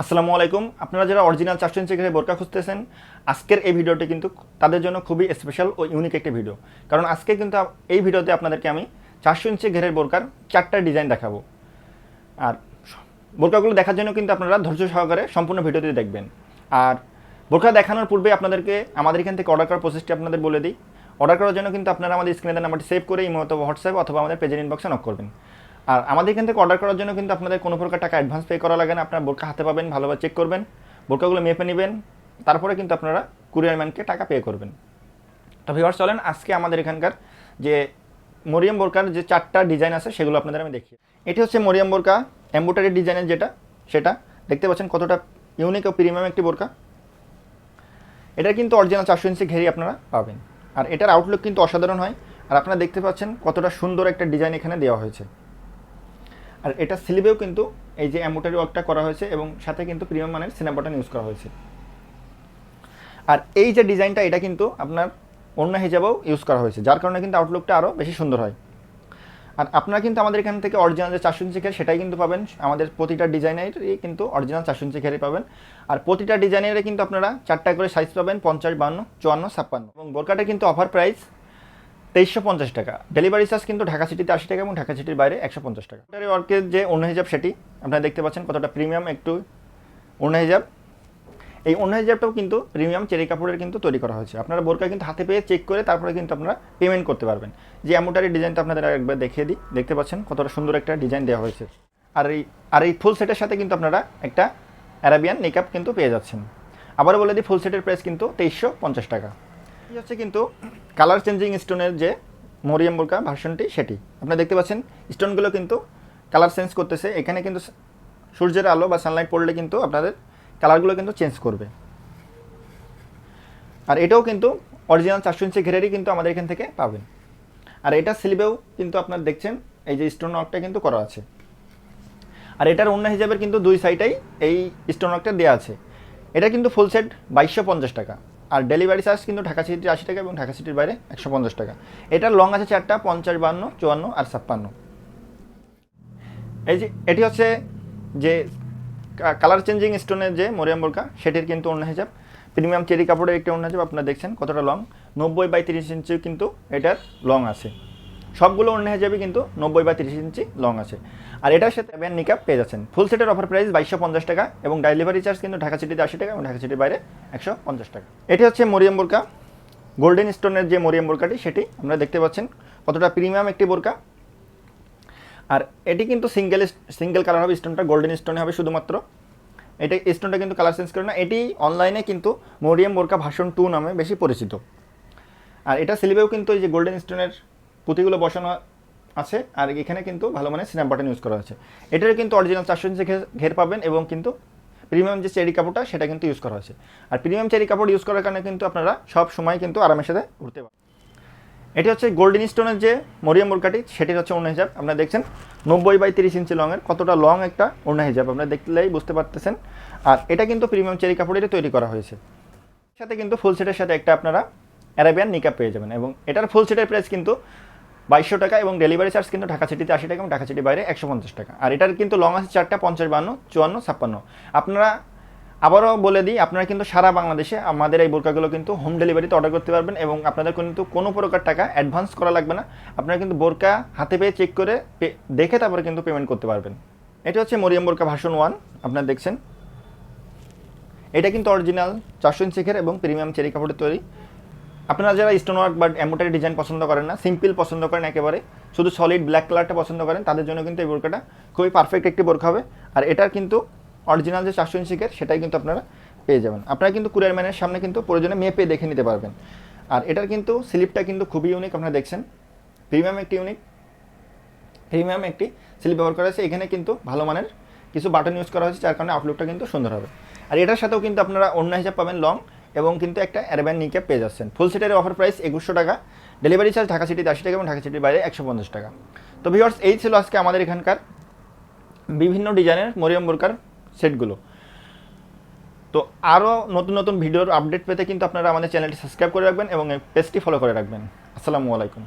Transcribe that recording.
আসসালামু আলাইকুম। আপনারা যারা অরিজিনাল চারশো ইঞ্চি ঘেরে বোরকা খুঁজতেছেন, আজকের এই ভিডিওটি কিন্তু তাদের জন্য খুবই স্পেশাল ও ইউনিক একটি ভিডিও কারণ আজকে কিন্তু এই ভিডিওতে আপনাদেরকে আমি চারশো ইঞ্চি ঘেরের বোরকার চারটা ডিজাইন দেখাবো। আর বোরকাগুলো দেখার জন্য কিন্তু আপনারা ধৈর্য সহকারে সম্পূর্ণ ভিডিওটি দেখবেন। আর বোরকা দেখানোর পূর্বে আপনাদেরকে আমাদের এখান থেকে অর্ডার করার প্রসেসটি আপনাদের বলে দিই। অর্ডার করার জন্য কিন্তু আপনারা আমাদের স্ক্রিনে নাম্বারটি সেভ করে ইমো অথবা হোয়াটসঅ্যাপ অথবা আমাদের পেজের ইনবক্সে নক করবেন। আর আমাদের এখান থেকে অর্ডার করার জন্য কিন্তু আপনাদের কোনো প্রকার টাকা অ্যাডভান্স পে করা লাগে না। আপনার বোরকা হাতে পাবেন ভালোভাবে চেক করবেন, বোরকাগুলো মেপে নেবেন, তারপরে কিন্তু আপনারা কুরিয়ার ম্যানকে টাকা পে করবেন। তো ভিউয়ার্স চলেন আজকে আমাদের এখানকার যে মরিয়াম বোরকার যে চারটা ডিজাইন আছে, সেগুলো আপনাদের আমি দেখি এটি হচ্ছে মরিয়াম বোরকা এম্বোটারি ডিজাইনের যেটা, সেটা। দেখতে পাচ্ছেন কতটা ইউনিক ও প্রিমিয়াম একটি বোরকা। এটা কিন্তু অরিজিনাল চারশো ইঞ্চি ঘেরি আপনারা পাবেন। আর এটার আউটলুক কিন্তু অসাধারণ হয়। আর আপনারা দেখতে পাচ্ছেন কতটা সুন্দর একটা ডিজাইন এখানে দেওয়া হয়েছে। আর এটা স্লিভেও কিন্তু এই যে অ্যাম্বোটারি ওয়ার্কটা করা হয়েছে এবং সাথে কিন্তু প্রিমিয়াম মানের সিনেমা বাটন ইউজ করা হয়েছে। আর এই যে ডিজাইনটা, এটা কিন্তু আপনার অন্য হিসাবেও ইউজ করা হয়েছে, যার কারণে কিন্তু আউটলুকটা আরও বেশি সুন্দর হয়। আর আপনারা কিন্তু আমাদের এখান থেকে অরিজিনাল যে চারশো ইঞ্চি খের, সেটাই কিন্তু পাবেন। আমাদের প্রতিটা ডিজাইনেরই কিন্তু অরিজিনাল চারশো ইঞ্চি খেরই পাবেন। আর প্রতিটা ডিজাইনেরে কিন্তু আপনারা চারটা করে সাইজ পাবেন, পঞ্চাশ, বান্ন, চুয়ান্ন, ছাপ্পান্ন। এবং বোরকাটা কিন্তু অফার প্রাইস তেইশশো পঞ্চাশ টাকা। ডেলিভারি চার্জ কিন্তু ঢাকা সিটিতে আশি টাকা এবং ঢাকা সিটির বাইরে একশো পঞ্চাশ টাকা। ওয়ার্কের যে অন্য হিজাব সেটি, আপনারা দেখতে পাচ্ছেন কতটা প্রিমিয়াম একটু অন্য হিজাব। এই অন্য হিজাবটাও কিন্তু প্রিমিয়াম চেরি কাপড়ের কিন্তু তৈরি করা হয়েছে। আপনারা বোরকা কিন্তু হাতে পেয়ে চেক করে তারপরে কিন্তু আপনারা পেমেন্ট করতে পারবেন। যে অ্যামোটারি ডিজাইনটা আপনাদের একবার দেখিয়ে দিই। দেখতে পাচ্ছেন কতটা সুন্দর একটা ডিজাইন দেওয়া হয়েছে। আর এই আর এই ফুল সেটের সাথে কিন্তু আপনারা একটা অ্যারাবিয়ান মেকআপ কিন্তু পেয়ে যাচ্ছেন। আবারও বলে দিই ফুল সেটের প্রাইস কিন্তু তেইশশো পঞ্চাশ টাকা। এই হচ্ছে কিন্তু কালার চেঞ্জিং স্টোনের যে মরিয়াম বোরকা ভার্সনটি, সেটি। আপনারা দেখতে পাচ্ছেন স্টোনগুলো কিন্তু কালার চেঞ্জ করতেছে। এখানে কিন্তু সূর্যের আলো বা সানলাইট পড়লে কিন্তু আপনাদের কালারগুলো কিন্তু চেঞ্জ করবে। আর এটাও কিন্তু অরিজিনাল চারশো ইঞ্চি ঘেরেরই কিন্তু আমাদের এখান থেকে পাবেন। আর এটা স্লিভেও কিন্তু আপনার দেখছেন, এই যে স্টোন ওয়ার্কটা কিন্তু করা আছে। আর এটার অন্য হিসাবের কিন্তু দুই সাইডেই এই স্টোন ওয়ার্কটা দেওয়া আছে। এটা কিন্তু ফুল সেট বাইশশো পঞ্চাশ টাকা। আর ডেলিভারি চার্জ কিন্তু ঢাকা সিটির আশি টাকা এবং ঢাকা সিটির বাইরে একশো পঞ্চাশ টাকা। এটার লং আছে চারটা, পঞ্চাশ বান্ন, চুয়ান্ন আর ছাপ্পান্ন। এই যে, এটি হচ্ছে যে কালার চেঞ্জিং স্টোনের যে মরিয়াম বোরকা, সেটির কিন্তু অন্য হিসাব প্রিমিয়াম চেরি কাপড়ের একটি অন্য হিসাব আপনারা দেখছেন কতটা লং নব্বই বাই তিরিশ ইঞ্চি কিন্তু এটার লং আছে। সবগুলো অন্য হিসাবে কিন্তু নব্বই বা তিরিশ ইঞ্চি লং আছে। আর এটার সাথে ব্যান নিকাপ পেয়ে যাচ্ছেন। ফুল সেটের অফার প্রাইস বাইশশো পঞ্চাশ টাকা এবং ডেলিভারি চার্জ কিন্তু ঢাকা সিটিতে আশি টাকা এবং ঢাকা সিটির বাইরে একশো পঞ্চাশ টাকা। এটি হচ্ছে মরিয়াম বোরকা। গোল্ডেন স্টোনের যে মরিয়াম বোরকাটি, সেটি আপনারা দেখতে পাচ্ছেন। কতটা প্রিমিয়াম একটি বোরকা। আর এটি কিন্তু সিঙ্গেল সিঙ্গেল কালার হবে। স্টোনটা গোল্ডেন স্টোনে হবে শুধুমাত্র। এটা স্টোনটা কিন্তু কালার চেঞ্জ করে না। এটি অনলাইনে কিন্তু মরিয়াম বোরকা ভাষণ টু নামে বেশি পরিচিত। আর এটা স্লিভেও কিন্তু এই যে গোল্ডেন স্টোনের পুঁতিগুলো বসানো আছে, আর এখানে কিন্তু ভালো মানে সিনাম বাটন ইউজ করা হয়েছে। এটার কিন্তু অরিজিনাল চারশো ইঞ্চি ঘের পাবেন এবং কিন্তু প্রিমিয়াম যে চেরি কাপড়টা, সেটা কিন্তু ইউজ করা হয়েছে। আর প্রিমিয়াম চেরি কাপড় ইউজ করার কারণে কিন্তু আপনারা সব সময় কিন্তু আরামের সাথে ঘুরতে পারেন এটি হচ্ছে গোল্ডেন স্টোনের যে মরিয়াম বোরকাটি, সেটির হচ্ছে অন্য হিসাব আপনারা দেখছেন, নব্বই বাই তিরিশ ইঞ্চি লংয়ের কতটা লং একটা অন্য হিসাব আপনারা দেখলেই বুঝতে পারতেছেন। আর এটা কিন্তু প্রিমিয়াম চেরি কাপড়েরই তৈরি করা হয়েছে। সাথে কিন্তু ফুল সেটের সাথে একটা আপনারা অ্যারাবিয়ান নিকাপ পেয়ে যাবেন এবং এটার ফুল সেটের প্রাইস কিন্তু বাইশশো টাকা এবং ডেলিভারি চার্জ কিন্তু ঢাকা সিটিতে আশি টাকা এবং ঢাকা সিটির বাইরে একশো পঞ্চাশ টাকা। আর এটার কিন্তু লং আছে চারটা, পঞ্চাশ, বান্ন, চুয়ান্ন, ছাপ্পান্ন। আপনারা আবারও বলে দিই, আপনারা কিন্তু সারা বাংলাদেশে আমাদের এই বোরকাগুলো কিন্তু হোম ডেলিভারিতে অর্ডার করতে পারবেন এবং আপনাদের কিন্তু কোনো প্রকার টাকা অ্যাডভান্স করা লাগবে না। আপনারা কিন্তু বোরকা হাতে পেয়ে চেক করে দেখে তারপরে কিন্তু পেমেন্ট করতে পারবেন। এটা হচ্ছে মরিয়াম বোরকা ভাষণ ওয়ান আপনারা দেখছেন। এটা কিন্তু অরিজিনাল চারশো ইঞ্চি খের এবং প্রিমিয়াম চেরি কাপড়ের তৈরি। আপনারা যারা স্টোন ওয়ার্ক বা এমোটারি ডিজাইন পছন্দ করেন না সিম্পল পছন্দ করেন একেবারে, শুধু সলিড ব্ল্যাক কালারটা পছন্দ করেন, তাদের জন্য কিন্তু এই বোরকাটা খুবই পারফেক্ট একটি বোরকা হবে। আর এটার কিন্তু অরিজিনাল যে চারশো ইঞ্চি কের সেটাই কিন্তু আপনারা পেয়ে যাবেন। আপনারা কিন্তু কুরিয়ার ম্যানের সামনে কিন্তু প্রয়োজনে মেপে দেখে নিতে পারবেন। আর এটার কিন্তু স্লিপটা কিন্তু খুবই ইউনিক আপনারা দেখছেন। প্রিমিয়াম একটি ইউনিক প্রিমিয়াম একটি স্লিপ ব্যবহার করা হয়েছে। এখানে কিন্তু ভালো মানের কিছু বাটন ইউজ করা হয়েছে, যার কারণে আউটলুকটা কিন্তু সুন্দর হবে। আর এটার সাথেও কিন্তু আপনারা অন্য হিসাব পাবেন লং এবং কিন্তু একটা অ্যারব্যান নিকে পেয়ে যাচ্ছেন। ফুল সেটের অফার প্রাইস একুশশো টাকা ডেলিভারি চার্জ ঢাকা সিটিতে আশি টাকা এবং ঢাকা সিটির বাইরে একশো পঞ্চাশ টাকা। তো ভিওর্স এই ছিল আজকে আমাদের এখানকার বিভিন্ন ডিজাইনের মরিয়ম বোরকার সেটগুলো। তো আরও নতুন নতুন ভিডিওর আপডেট পেতে কিন্তু আপনারা আমাদের চ্যানেলটি সাবস্ক্রাইব করে রাখবেন এবং পেজটি ফলো করে রাখবেন। আসসালামু আলাইকুম।